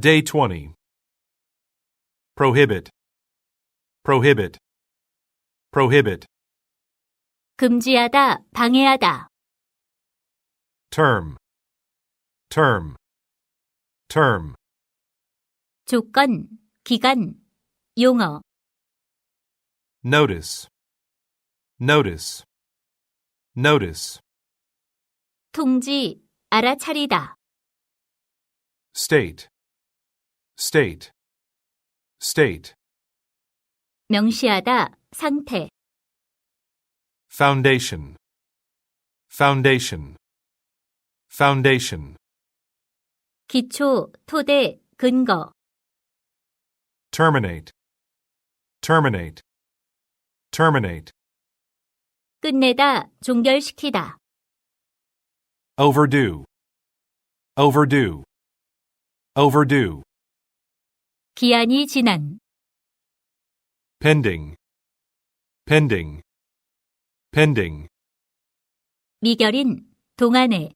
Day 20. Prohibit. Prohibit. Prohibit. 금지하다, 방해하다. Term. Term. Term. 조건, 기간, 용어. Notice. Notice. Notice. 통지, 알아차리다. State. State. State. 명시하다, 상태. Foundation. Foundation. Foundation. 기초, 토대, 근거. Terminate. Terminate. Terminate. 끝내다, 종결시키다. Overdue. Overdue. Overdue. 기한이 지난. Pending. Pending. Pending. 미결인, 동안에.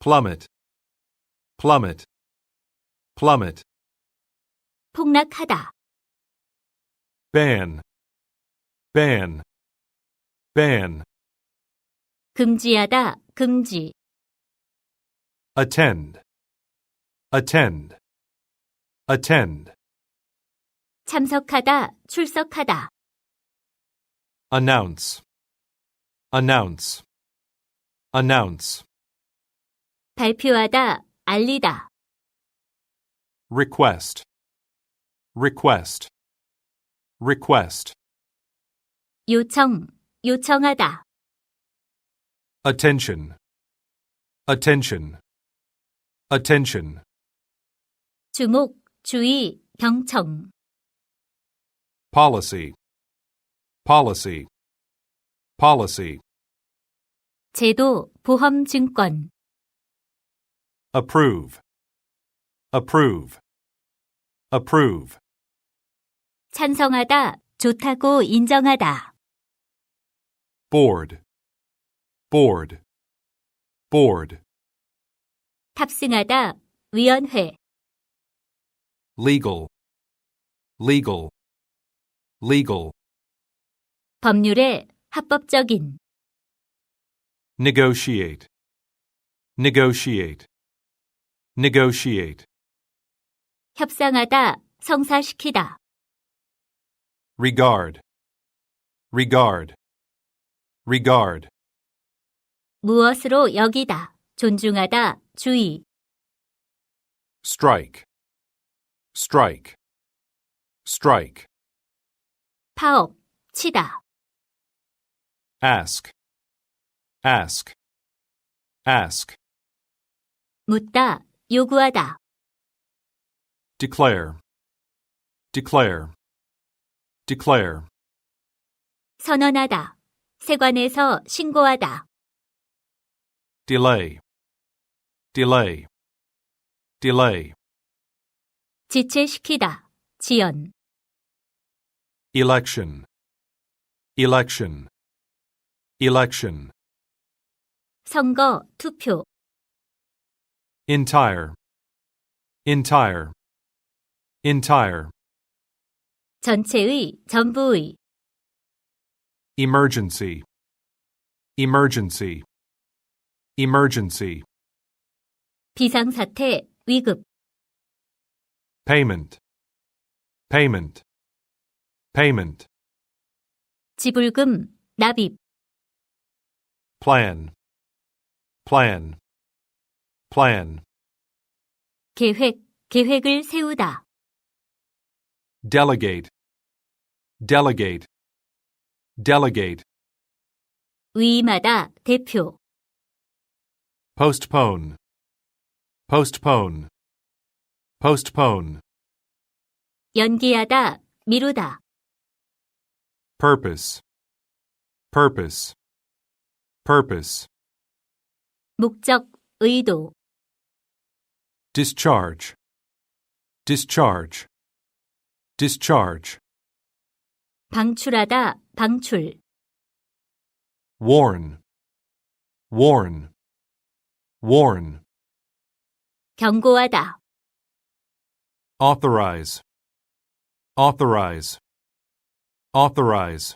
Plummet. Plummet. Plummet. 폭락하다. Ban. Ban. Ban. 금지하다, 금지. Attend. Attend. Attend. 참석하다, 출석하다. Announce. Announce. Announce. 발표하다, 알리다. Request. Request. Request. 요청, 요청하다. Attention. Attention. Attention. 주목, 주의, 경청. Policy. Policy. Policy. 제도, 보험, 증권. Approve. Approve. Approve. 찬성하다, 좋다고 인정하다. Board. Board. Board. 탑승하다, 위원회. Legal. Legal. Legal. 법률에 합법적인. Negotiate. Negotiate. Negotiate. 협상하다, 성사시키다. Regard. Regard. Regard. 무엇으로 여기다, 존중하다, 주의. Strike. Strike. Strike. 파업, 치다. Ask. Ask. Ask. 묻다, 요구하다. Declare. Declare. Declare. 선언하다. 세관에서 신고하다. Delay. Delay. Delay. 지체시키다. 지연. Election. Election. Election. 선거, 투표. Entire. Entire. Entire. 전체의, 전부의. Emergency. Emergency. Emergency. 비상사태, 위급. Payment. Payment. Payment. 지불금, 납입. Plan. Plan. Plan. 계획, 계획을 세우다. Delegate. Delegate. Delegate. 위임하다, 대표. Postpone. Postpone. Postpone. 연기하다, 미루다. Purpose. Purpose. Purpose. 목적, 의도. Discharge. Discharge. Discharge. 방출하다, 방출. Warn. Warn. Warn. 경고하다. authorize, authorize, authorize,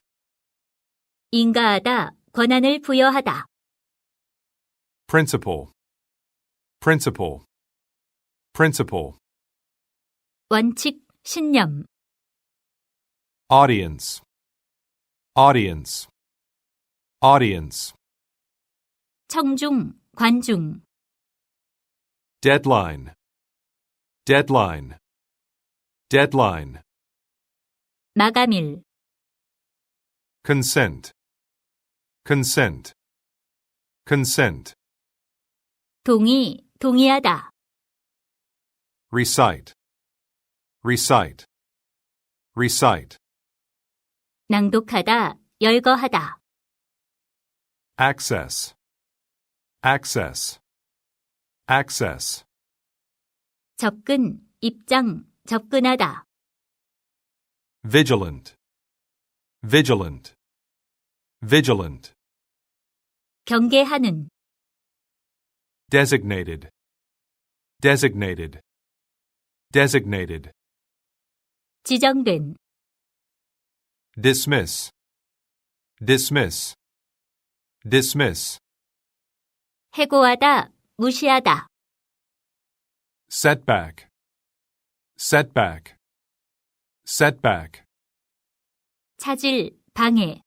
인가하다, 권한을 부여하다. principle, principle, principle, 원칙, 신념. audience, audience, audience, 청중, 관중. deadline, deadline, Deadline, 마감일. consent, consent, consent, 동의, 동의하다. recite, recite, recite, 낭독하다, 열거하다. access, access, access, 접근, 입장, 접근하다. vigilant, vigilant, vigilant, 경계하는. designated, designated, designated, 지정된. dismiss, dismiss, dismiss, 해고하다, 무시하다. setback, setback, setback, 차질, 방해.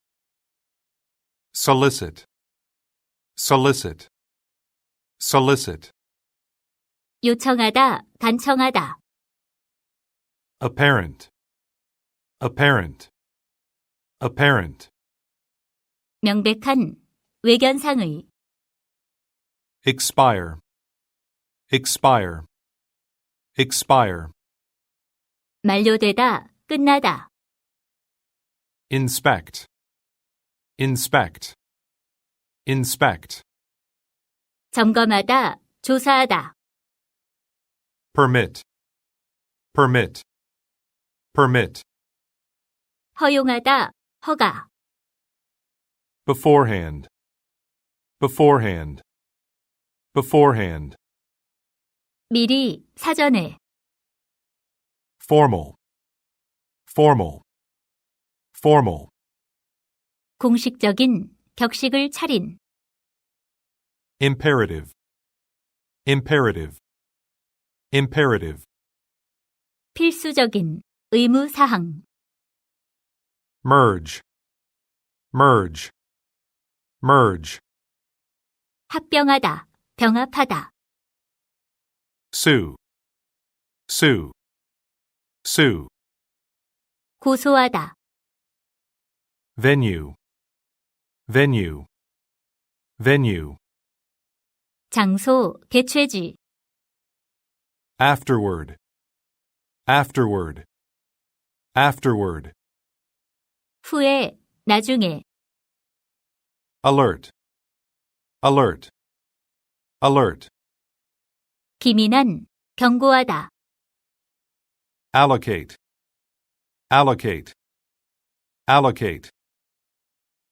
solicit, solicit, solicit, 요청하다, 간청하다. apparent, apparent, apparent, 명백한, 외견상의. expire, expire, expire, 만료되다, 끝나다. inspect, inspect, inspect, 점검하다, 조사하다. permit, permit, permit, 허용하다, 허가. beforehand, beforehand, beforehand, 미리, 사전에. formal, formal, formal, 공식적인, 격식을 차린. imperative, imperative, imperative, 필수적인, 의무사항. merge, merge, merge, 합병하다, 병합하다. sue, sue, Sue, 고소하다. venue, venue, venue, 장소, 개최지. afterward, afterward, afterward, 후에, 나중에. alert, alert, alert, 기민한, 경고하다. allocate, allocate, allocate,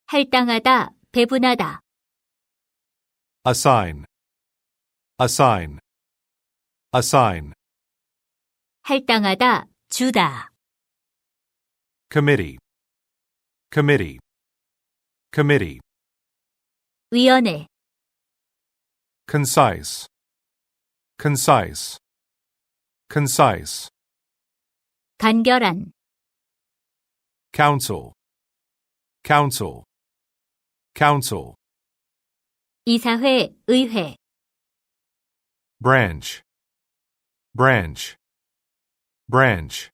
할당하다, 배분하다. assign, assign, assign, 할당하다, 주다. committee, committee, committee, 위원회, concise, concise, concise, 간결한, council, council, council, 이사회, 의회. branch, branch, branch,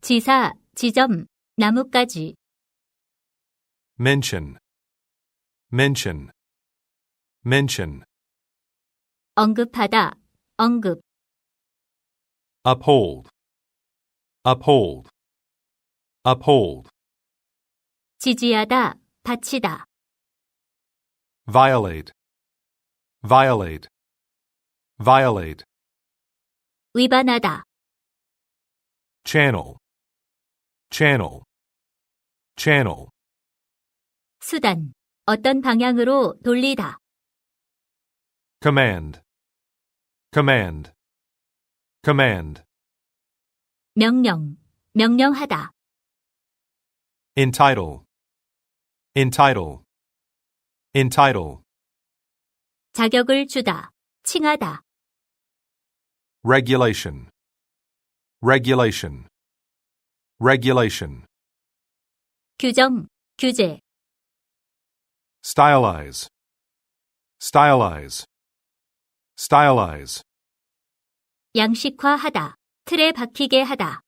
지사, 지점, 나뭇가지. mention, mention, mention, 언급하다, 언급. uphold, uphold, uphold, 지지하다, 바치다. violate, violate, violate, 위반하다. channel, channel, channel, 수단. 어떤 방향으로 돌리다. command, command, command, 명령, 명령하다. entitle, entitle, entitle, 자격을 주다, 칭하다. regulation, regulation, regulation, 규정, 규제. stylize, stylize, stylize, 양식화하다, 틀에 박히게 하다.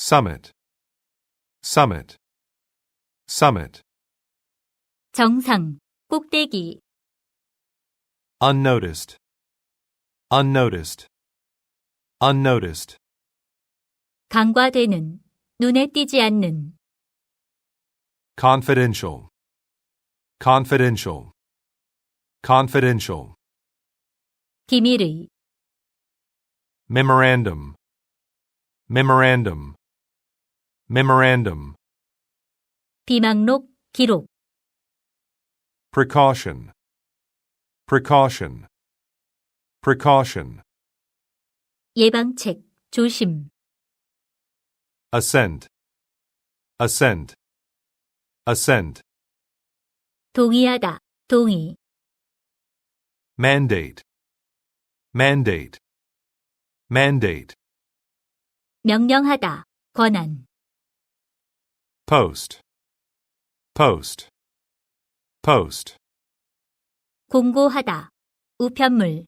summit, summit, summit, 정상, 꼭대기. unnoticed, unnoticed, unnoticed, 간과되는, 눈에 띄지 않는. confidential, confidential, confidential, 기밀의, memorandum, memorandum, memorandum, 비망록, 기록. precaution, precaution, precaution, 예방책, 조심. assent, assent, assent, 동의하다, 동의. mandate, mandate, Mandate, 명령하다, 권한. post, post, post, 공고하다, 우편물.